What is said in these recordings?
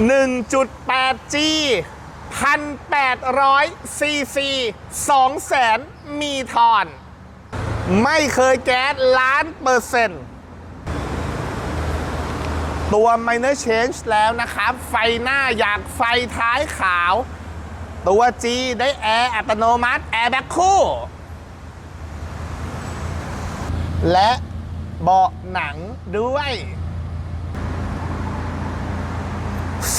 1.8G 1,800ซีซี2แสนมีทอน ไม่เคยแก๊สล้านเปอร์เซ็นต์ ตัว Minor Change แล้วนะครับ ไฟหน้าอยากไฟท้ายขาว ตัว G ได้แอร์อัตโนมัติ แอร์แบ็คคู่ และเบาะหนังด้วย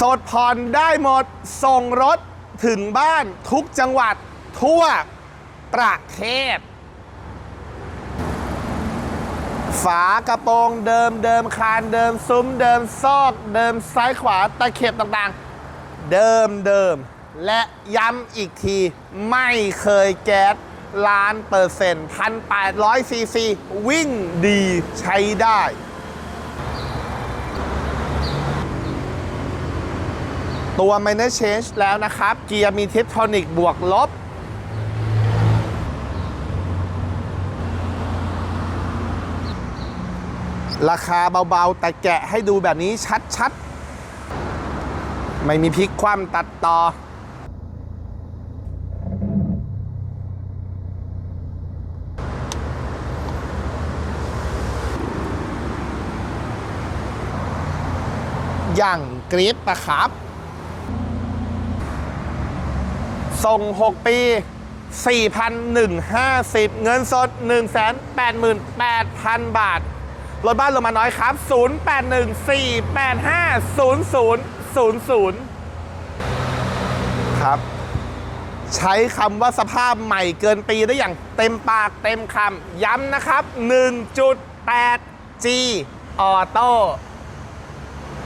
สดผ่อนได้หมด ส่งรถถึงบ้านทุกจังหวัดทั่วประเทศ ฝากระโปรงเดิมเดิมคานเดิมซุ้มเดิมซอกเดิมซ้ายขวาตะเข็บต่างๆ เดิมเดิม และย้ำอีกทีไม่เคยแก๊สล้านเปอร์เซ็นต์พันแปดร้อยซีซีวิ่งดีใช้ได้ ตัว Minor Change แล้วนะครับ เกียร์มีทิปทอนิกบวกลบ ราคาเบาๆ แต่แกะให้ดูแบบนี้ชัดๆ ไม่มีพลิกคว่ำตัดต่ออย่างกริปอะครับ ส่ง 6 ปี 4,150 เงินสด 188,000 บาท รถบ้านลงมาน้อยครับ 0814850000 ครับ ใช้คำว่าสภาพใหม่เกินปีได้อย่างเต็มปากเต็มคำ ย้ำนะครับ 1.8G ออโต้